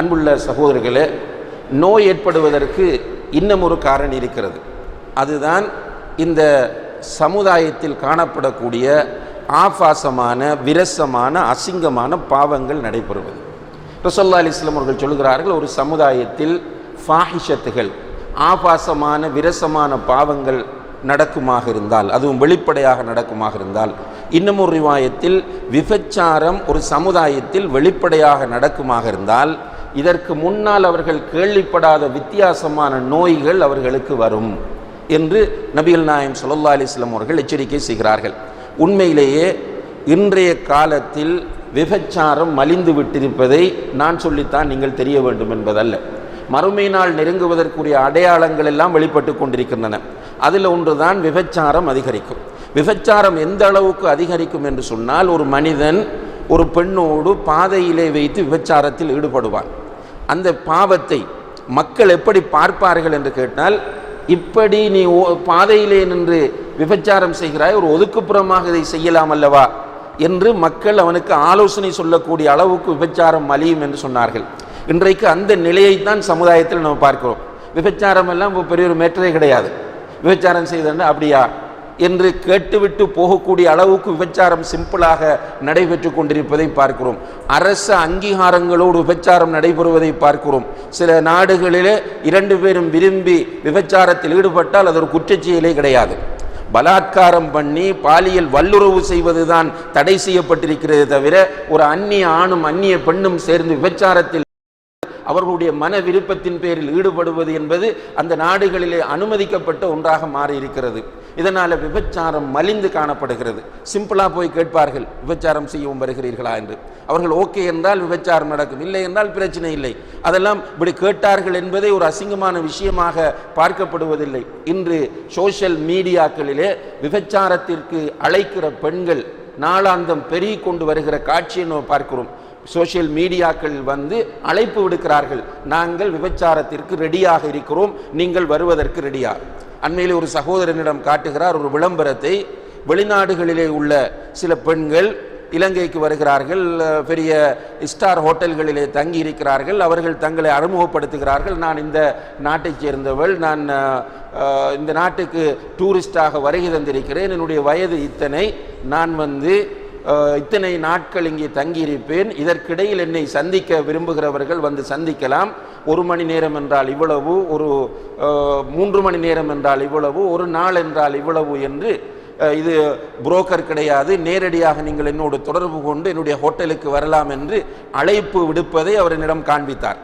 அன்புள்ள சகோதரர்களே நோய் ஏற்படுவதற்கு இன்னும் ஒரு காரணம் இருக்கிறது. அதுதான் இந்த சமுதாயத்தில் காணப்படக்கூடிய ஆபாசமான விரசமான அசிங்கமான பாவங்கள் நடைபெறுவது. ரசல்லா அலிஸ்லாம் அவர்கள் சொல்கிறார்கள் ஒரு சமுதாயத்தில் ஃபாஹிஷத்துகள் ஆபாசமான விரசமான பாவங்கள் நடக்குமாக இருந்தால் அதுவும் வெளிப்படையாக நடக்குமாக இருந்தால் இன்னும் ஒரு ரிவாயத்தில் விபச்சாரம் ஒரு சமுதாயத்தில் வெளிப்படையாக நடக்குமாக இருந்தால் இதற்கு முன்னால் அவர்கள் கேள்விப்படாத வித்தியாசமான நோய்கள் அவர்களுக்கு வரும் என்று நபிகள் நாயம் சொல்லல்லா அலிஸ்லாம் அவர்கள் எச்சரிக்கை செய்கிறார்கள். உண்மையிலேயே இன்றைய காலத்தில் விபச்சாரம் மலிந்து விட்டிருப்பதை நான் சொல்லித்தான் நீங்கள் தெரிய வேண்டும் என்பதல்ல. மறுமை நாள் நெருங்குவதற்குரிய அடையாளங்கள் எல்லாம் வெளிப்பட்டு கொண்டிருக்கின்றன. அதில் ஒன்றுதான் விபச்சாரம் அதிகரிக்கும். விபச்சாரம் எந்த அளவுக்கு அதிகரிக்கும் என்று சொன்னால் ஒரு மனிதன் ஒரு பெண்ணோடு பாதையிலே வைத்து விபச்சாரத்தில் ஈடுபடுவான். அந்த பாவத்தை மக்கள் எப்படி பார்ப்பார்கள் என்று கேட்டால் இப்படி நீ ஓ- பாதையிலே நின்று விபச்சாரம் செய்கிறாய் ஒரு ஒதுக்குப்புறமாக இதை செய்யலாம் அல்லவா? என்று மக்கள் அவனுக்கு ஆலோசனை சொல்லக்கூடிய அளவுக்கு விபச்சாரம் அழியும் என்று சொன்னார்கள். இன்றைக்கு அந்த நிலையைத்தான் சமுதாயத்தில் நம்ம பார்க்கிறோம். விபச்சாரம் எல்லாம் இப்போ பெரிய ஒரு மேற்றே கிடையாது. விபச்சாரம் செய்தேன்னா அப்படியா? என்று கேட்டுவிட்டு போகக்கூடிய அளவுக்கு விபச்சாரம் சிம்பிளாக நடைபெற்று கொண்டிருப்பதை பார்க்கிறோம். அரச அங்கீகாரங்களோடு விபச்சாரம் நடைபெறுவதை பார்க்கிறோம். சில நாடுகளிலே இரண்டு பேரும் விரும்பி விபச்சாரத்தில் ஈடுபட்டால் அது ஒரு குற்றச்செயலே கிடையாது. பலாத்காரம் பண்ணி பாலியல் வல்லுறவு செய்வதுதான் தடை செய்யப்பட்டிருக்கிறது தவிர ஒரு அந்நிய ஆணும் அந்நிய பெண்ணும் சேர்ந்து விபச்சாரத்தில் அவர்களுடைய மன விருப்பத்தின் பேரில் ஈடுபடுவது என்பது அந்த நாடுகளிலே அனுமதிக்கப்பட்ட ஒன்றாக மாறியிருக்கிறது. இதனால் விபச்சாரம் மலிந்து காணப்படுகிறது. சிம்பிளாக போய் கேட்பார்கள் விபச்சாரம் செய்யவும் வருகிறீர்களா? என்று. அவர்கள் ஓகே என்றால் விபச்சாரம் நடக்கும் இல்லை என்றால் பிரச்சனை இல்லை. அதெல்லாம் இப்படி கேட்டார்கள் என்பதை ஒரு அசிங்கமான விஷயமாக பார்க்கப்படுவதில்லை. இன்று சோஷியல் மீடியாக்களிலே விபச்சாரத்திற்கு அழைக்கிற பெண்கள் நாளாந்தம் பெருகி கொண்டு வருகிற காட்சியை நம்ம பார்க்கிறோம். சோஷியல் மீடியாக்கள் வந்து அழைப்பு விடுக்கிறார்கள் நாங்கள் விபச்சாரத்திற்கு ரெடியாக இருக்கிறோம் நீங்கள் வருவதற்கு ரெடியாக அண்மையில் ஒரு சகோதரனிடம் காட்டுகிறார் ஒரு விளம்பரத்தை. வெளிநாடுகளிலே உள்ள சில பெண்கள் இலங்கைக்கு வருகிறார்கள் பெரிய ஸ்டார் ஹோட்டல்களிலே தங்கி இருக்கிறார்கள் அவர்கள் தங்களை அறிமுகப்படுத்துகிறார்கள். நான் இந்த நாட்டைச் சேர்ந்தவள் நான் இந்த நாட்டுக்கு டூரிஸ்டாக வருகை தந்திருக்கிறேன். என்னுடைய வயது இத்தனை. நான் வந்து இத்தனை நாட்கள் இங்கே தங்கியிருப்பேன். இதற்கிடையில் என்னை சந்திக்க விரும்புகிறவர்கள் வந்து சந்திக்கலாம். ஒரு மணி நேரம் என்றால் இவ்வளவு ஒரு மூன்று மணி நேரம் என்றால் இவ்வளவு ஒரு நாள் என்றால் இவ்வளவு என்று இது புரோக்கர் கிடையாது. நேரடியாக நீங்கள் என்னோடு தொடர்பு கொண்டு என்னுடைய ஹோட்டலுக்கு வரலாம் என்று அழைப்பு விடுப்பதை அவர் என்னிடம் காண்பித்தார்.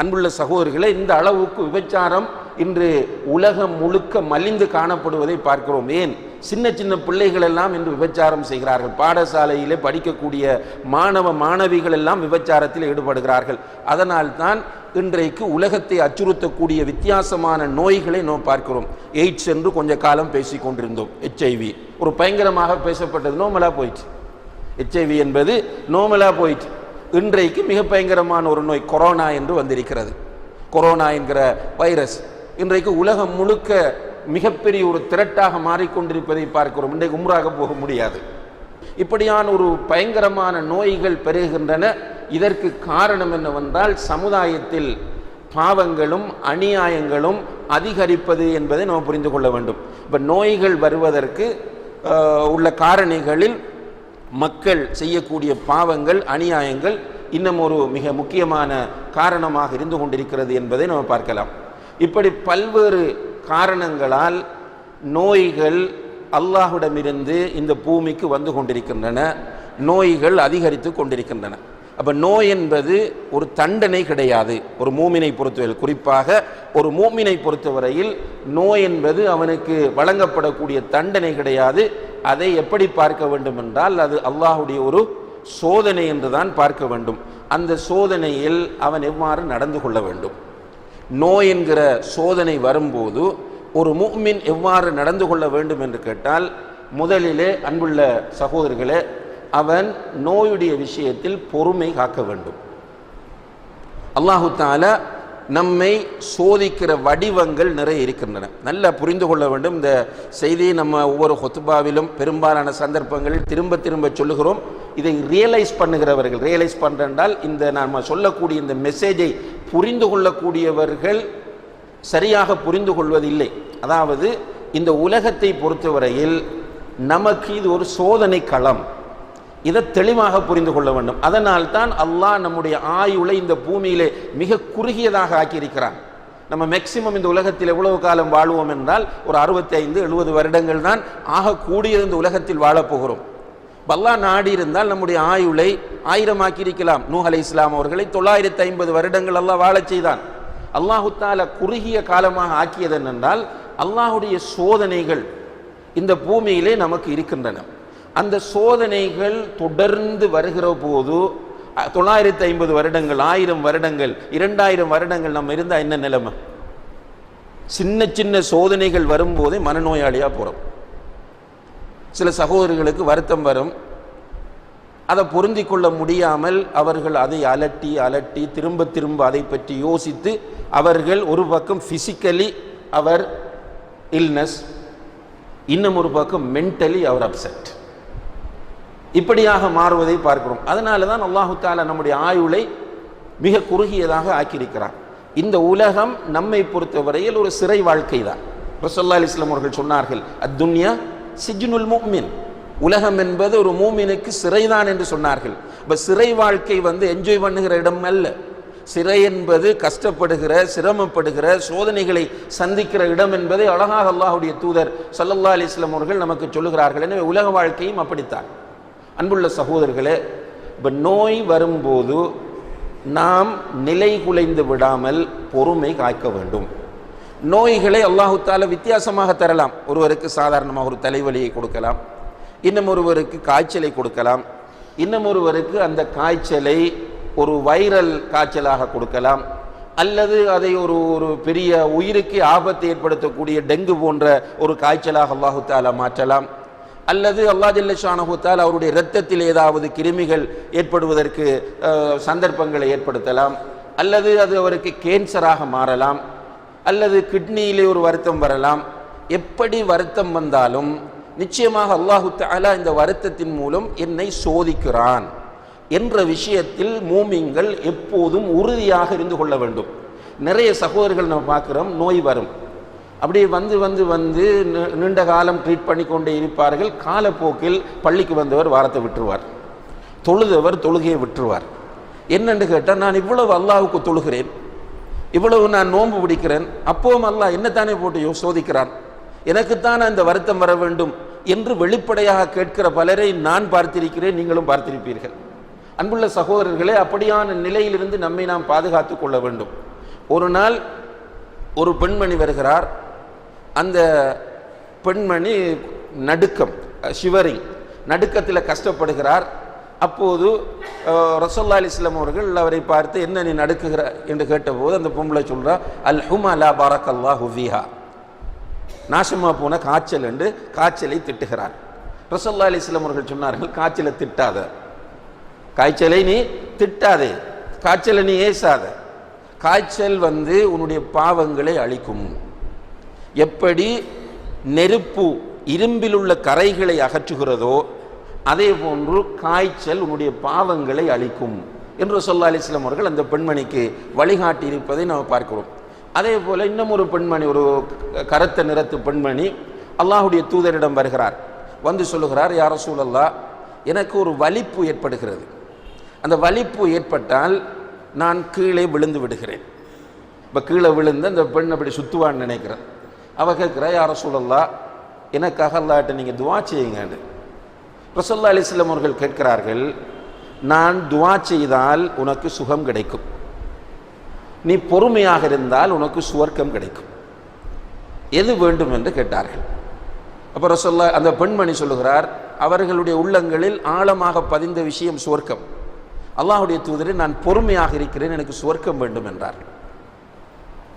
அன்புள்ள சகோதரிகளை இந்த அளவுக்கு விபச்சாரம் இன்று உலகம் முழுக்க மலிந்து காணப்படுவதை பார்க்கிறோம். ஏன்? சின்ன சின்ன பிள்ளைகள் எல்லாம் இன்று விபச்சாரம் செய்கிறார்கள். பாடசாலையிலே படிக்கக்கூடிய மாணவ மாணவிகள் எல்லாம் விபச்சாரத்தில் ஈடுபடுகிறார்கள். அதனால் தான் இன்றைக்கு உலகத்தை அச்சுறுத்தக்கூடிய வித்தியாசமான நோய்களை நாம் பார்க்கிறோம். எய்ட்ஸ் என்று கொஞ்ச காலம் பேசிக் கொண்டிருந்தோம். ஹெச்ஐவி ஒரு பயங்கரமாக பேசப்பட்டது. நோமலாக போயிடுச்சு ஹெச்ஐவி என்பது நோமலா போயிட்டு இன்றைக்கு மிக பயங்கரமான ஒரு நோய் கொரோனா என்று வந்திருக்கிறது. கொரோனா என்கிற வைரஸ். இன்றைக்கு உலகம் முழுக்க மிகப்பெரிய ஒரு திரட்டாக மாறிக்கொண்டிருப்பதை பார்க்கிறோம். இன்றைக்கு உம்ராக போக முடியாது. இப்படியான ஒரு பயங்கரமான நோய்கள் பெருகின்றன. இதற்கு காரணம் என்னவென்றால் சமுதாயத்தில் பாவங்களும் அநியாயங்களும் அதிகரிப்பது என்பதை நாம் புரிந்து கொள்ள வேண்டும். இப்போ நோய்கள் வருவதற்கு உள்ள காரணிகளில் மக்கள் செய்யக்கூடிய பாவங்கள் அநியாயங்கள் இன்னும் ஒரு மிக முக்கியமான காரணமாக இருந்து கொண்டிருக்கிறது என்பதை நாம் பார்க்கலாம். இப்படி பல்வேறு காரணங்களால் நோய்கள் அல்லாஹுடமிருந்து இந்த பூமிக்கு வந்து கொண்டிருக்கின்றன. நோய்கள் அதிகரித்து கொண்டிருக்கின்றன. அப்போ நோய் என்பது ஒரு தண்டனை கிடையாது. ஒரு மூமினை பொறுத்தவரையில். குறிப்பாக ஒரு மூமினை பொறுத்தவரையில் நோய் என்பது அவனுக்கு வழங்கப்படக்கூடிய தண்டனை கிடையாது. அதை எப்படி பார்க்க வேண்டும் என்றால் அது அல்லாஹுடைய ஒரு சோதனை என்று தான் பார்க்க வேண்டும். அந்த சோதனையில் அவன் எவ்வாறு நடந்து கொள்ள வேண்டும்? நோய் என்கிற சோதனை வரும்போது ஒரு முஃமின் எவ்வாறு நடந்து கொள்ள வேண்டும் என்று கேட்டால் முதலிலே அன்புள்ள சகோதரர்களே அவன் நோயுடைய விஷயத்தில் பொறுமை காக்க வேண்டும். அல்லாஹு தால நம்மை சோதிக்கிற வடிவங்கள் நிறைய இருக்கின்றன. நல்லா புரிந்து கொள்ள வேண்டும். இந்த செய்தியை நம்ம ஒவ்வொரு ஹொத்துபாவிலும் பெரும்பாலான சந்தர்ப்பங்களில் திரும்ப திரும்ப சொல்லுகிறோம். இதை ரியலைஸ் பண்ணுகிறவர்கள் ரியலைஸ் பண்ணுறால் இந்த நாம் சொல்லக்கூடிய இந்த மெசேஜை புரிந்து கொள்ளக்கூடியவர்கள் சரியாக புரிந்து கொள்வதில்லை. அதாவது இந்த உலகத்தை பொறுத்தவரையில் நமக்கு இது ஒரு சோதனை களம். இதை தெளிவாக புரிந்து கொள்ள வேண்டும். அதனால் தான் அல்லாஹ் நம்முடைய ஆயுளை இந்த பூமியிலே மிக குறுகியதாக ஆக்கியிருக்கிறான். நம்ம மேக்சிமம் இந்த உலகத்தில் எவ்வளவு காலம் வாழ்வோம் என்றால் ஒரு அறுபத்தி ஐந்து எழுபது வருடங்கள் தான் ஆக இந்த உலகத்தில் வாழப்போகிறோம் பல்லா நாடி இருந்தால் நம்முடைய ஆயுளை ஆயிரமாக்கியிருக்கலாம். நூஹ் அலை இஸ்லாம் அவர்களை தொள்ளாயிரத்தி ஐம்பது வருடங்கள் அல்லாஹ் வாழச் செய்தான். அல்லாஹு தால குறுகிய காலமாக ஆக்கியது என்னென்றால் அல்லாஹுடைய சோதனைகள் இந்த பூமியிலே நமக்கு இருக்கின்றன. அந்த சோதனைகள் தொடர்ந்து வருகிற போது தொள்ளாயிரத்தி ஐம்பது வருடங்கள் ஆயிரம் வருடங்கள் இரண்டாயிரம் வருடங்கள் நம்ம இருந்தால் என்ன நிலைமை? சின்ன சின்ன சோதனைகள் வரும்போதே மனநோயாளியாக போகிறோம் சில சகோதரர்களுக்கு வருத்தம் வரும். அதை பொருந்தி கொள்ள முடியாமல் அவர்கள் அதை அலட்டி அலட்டி திரும்ப திரும்ப அதை பற்றி யோசித்து அவர்கள் ஒரு பக்கம் ஃபிசிக்கலி அவர் இல்னஸ் இன்னும் ஒரு பக்கம் மென்டலி அவர் அப்செட் இப்படியாக மாறுவதை பார்க்கிறோம். அதனால தான் அல்லாஹு தாலா நம்முடைய ஆயுளை மிக குறுகியதாக ஆக்கியிருக்கிறார் இந்த உலகம் நம்மை பொறுத்தவரையில் ஒரு சிறை வாழ்க்கை தான் ரசல்லா அலிஸ்லாம் அவர்கள் சொன்னார்கள் அத்துன்யா சிஜ்னுல் மூமின் உலகம் என்பது ஒரு மூமினுக்கு சிறைதான் என்று சொன்னார்கள். இப்போ சிறை வாழ்க்கை வந்து என்ஜாய் பண்ணுகிற இடம் அல்ல. சிறை என்பது கஷ்டப்படுகிற சிரமப்படுகிற சோதனைகளை சந்திக்கிற இடம் என்பதை அழகாக அல்லாஹுடைய தூதர் சல்லல்லா அலிஸ்லாம் அவர்கள் நமக்கு சொல்லுகிறார்கள். எனவே உலக வாழ்க்கையும் அப்படித்தான். அன்புள்ள சகோதரர்களே இப்போ நோய் வரும்போது நாம் நிலை குலைந்து விடாமல் பொறுமை காக்க வேண்டும். நோய்களை அல்லாஹுத்தால வித்தியாசமாக தரலாம். ஒருவருக்கு சாதாரணமாக ஒரு தலைவலியை கொடுக்கலாம். இன்னும் ஒருவருக்கு காய்ச்சலை கொடுக்கலாம். இன்னும் ஒருவருக்கு அந்த காய்ச்சலை ஒரு வைரல் காய்ச்சலாக கொடுக்கலாம். அல்லது அதை ஒரு ஒரு பெரிய உயிருக்கு ஆபத்தை ஏற்படுத்தக்கூடிய டெங்கு போன்ற ஒரு காய்ச்சலாக அல்லாஹு தாலா மாற்றலாம். அல்லது அல்லா ஜல்லஷானஹுத்தால் அவருடைய இரத்தத்தில் ஏதாவது கிருமிகள் ஏற்படுவதற்கு சந்தர்ப்பங்களை ஏற்படுத்தலாம். அல்லது அது அவருக்கு கேன்சராக மாறலாம். அல்லது கிட்னியிலே ஒரு வருத்தம் வரலாம். எப்படி வருத்தம் வந்தாலும் நிச்சயமாக அல்லாஹு தாலா இந்த வருத்தத்தின் மூலம் என்னை சோதிக்கிறான் என்ற விஷயத்தில் மூமிங்கள் எப்போதும் உறுதியாக இருந்து கொள்ள வேண்டும். நிறைய சகோதரர்கள் நம்ம பார்க்குறோம் நோய் வரும். அப்படியே வந்து வந்து வந்து நீண்ட காலம் ட்ரீட் பண்ணி கொண்டே இருப்பார்கள். காலப்போக்கில் பள்ளிக்கு வந்தவர் வாரத்தை விட்டுருவார். தொழுதவர் தொழுகையை விட்டுருவார். என்னென்று கேட்டால் நான் இவ்வளவு அல்லாவுக்கு தொழுகிறேன். இவ்வளவு நான் நோன்பு பிடிக்கிறேன். அப்போவும் அல்ல என்னத்தானே போட்டு சோதிக்கிறான். எனக்குத்தான் அந்த வருத்தம் வர வேண்டும் என்று வெளிப்படையாக கேட்கிற பலரை நான் பார்த்திருக்கிறேன் நீங்களும் பார்த்திருப்பீர்கள். அன்புள்ள சகோதரர்களே அப்படியான நிலையிலிருந்து நம்மை நாம் பாதுகாத்து கொள்ள வேண்டும். ஒரு நாள் ஒரு பெண்மணி வருகிறார். அந்த பெண்மணி நடுக்கம் ஷிவரிங் நடுக்கத்தில் கஷ்டப்படுகிறார். அப்போது ரசோல்லா அலிஸ்லாம் அவர்கள் அவரை பார்த்து என்ன நீ நடுக்குகிற? என்று கேட்டபோது அந்த பொம்பளை சொல்கிறா அல் ஹுமா பாரக் பாரக்கல்லா ஹுவிஹா நாசமாக போன காய்ச்சல் என்று காய்ச்சலை திட்டுகிறார். ரசோல்லா அலிஸ்லாம் அவர்கள் சொன்னார்கள் காய்ச்சலை திட்டாத. காய்ச்சலை நீ திட்டாதே. காய்ச்சலை நீ ஏசாத. காய்ச்சல் வந்து உன்னுடைய பாவங்களை அழிக்கும். எப்படி நெருப்பு இரும்பில் உள்ள கரைகளை அகற்றுகிறதோ அதே போன்று காய்ச்சல் உன்னுடைய பாவங்களை அழிக்கும். என்று சொல்லா அலிஸ்லாம் அவர்கள் அந்த பெண்மணிக்கு வழிகாட்டி இருப்பதை நாம் பார்க்கிறோம். அதே போல் இன்னும் ஒரு பெண்மணி ஒரு கருத்த நிறத்து பெண்மணி அல்லாஹுடைய தூதரிடம் வருகிறார். வந்து சொல்லுகிறார் யார சூழல்லா எனக்கு ஒரு வலிப்பு ஏற்படுகிறது. அந்த வலிப்பு ஏற்பட்டால் நான் கீழே விழுந்து விடுகிறேன். இப்போ கீழே விழுந்து அந்த பெண் அப்படி சுத்துவான்னு நினைக்கிறேன். அவ கேட்குறா யார சூழல்லா எனக்காக அல்லாட்ட நீங்கள் துவா செய்யுங்கன்னு. ரசோல்லா அலிஸ்லாம் அவர்கள் கேட்கிறார்கள் நான் துவா செய்தால் உனக்கு சுகம் கிடைக்கும். நீ பொறுமையாக இருந்தால் உனக்கு சுவர்க்கம் கிடைக்கும். எது வேண்டும் என்று கேட்டார்கள். அப்போ ரசோல்லா அந்த பெண்மணி சொல்லுகிறார் அவர்களுடைய உள்ளங்களில் ஆழமாக பதிந்த விஷயம் சுவர்க்கம். அல்லாஹ்வுடைய தூதரை நான் பொறுமையாக இருக்கிறேன் எனக்கு சுவர்க்கம் வேண்டும் என்றார்.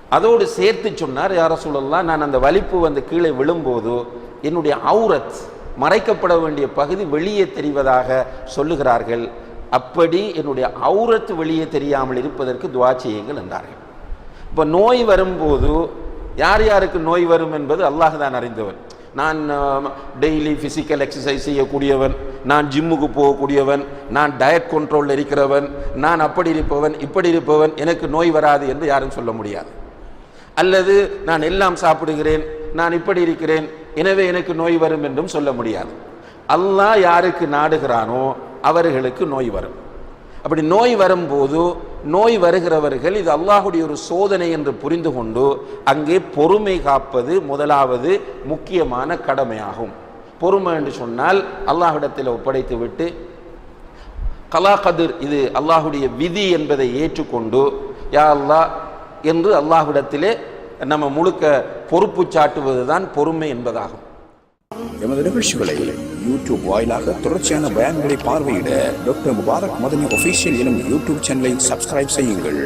அதோடு சேர்த்து சொன்னார் யார சொல்லலாம் நான் அந்த வலிப்பு வந்து கீழே விழும்போது என்னுடைய அவுரத் மறைக்கப்பட வேண்டிய பகுதி வெளியே தெரிவதாக சொல்லுகிறார்கள். அப்படி என்னுடைய அவுரத்து வெளியே தெரியாமல் இருப்பதற்கு துவா செய்யுங்கள் என்றார்கள். இப்போ நோய் வரும்போது யார் யாருக்கு நோய் வரும் என்பது அல்லாஹ் தான் அறிந்தவன். நான் டெய்லி ஃபிசிக்கல் எக்ஸசைஸ் செய்யக்கூடியவன் நான் ஜிம்முக்கு போகக்கூடியவன் நான் டயட் கண்ட்ரோலில் இருக்கிறவன் நான் அப்படி இருப்பவன் இப்படி இருப்பவன் எனக்கு நோய் வராது என்று யாரும் சொல்ல முடியாது. அல்லது நான் எல்லாம் சாப்பிடுகிறேன் நான் இப்படி இருக்கிறேன் எனவே எனக்கு நோய் வரும் என்றும் சொல்ல முடியாது. அல்லாஹ் யாருக்கு நாடுகிறானோ அவர்களுக்கு நோய் வரும். அப்படி நோய் வரும்போது நோய் வருகிறவர்கள் இது அல்லாஹுடைய ஒரு சோதனை என்று புரிந்து கொண்டு அங்கே பொறுமை காப்பது முதலாவது முக்கியமான கடமையாகும். பொறுமை என்று சொன்னால் அல்லாஹிடத்தில் ஒப்படைத்து விட்டு கலா கதிர் இது அல்லாஹுடைய விதி என்பதை ஏற்றுக்கொண்டு யா அல்லாஹ் என்று அல்லாஹ்விடத்திலே நம்ம முழுக்க பொறுப்பு சாட்டுவது தான் பொறுமை என்பதாகும். எமது நிகழ்ச்சிகளை யூடியூப் வாயிலாக தொடர்ச்சியான பயான்களை பார்வையிட டாக்டர் முபாரக் மதனி ஒஃபீஷியல் எனும் யூடியூப் சேனலை சப்ஸ்கிரைப் செய்யுங்கள்.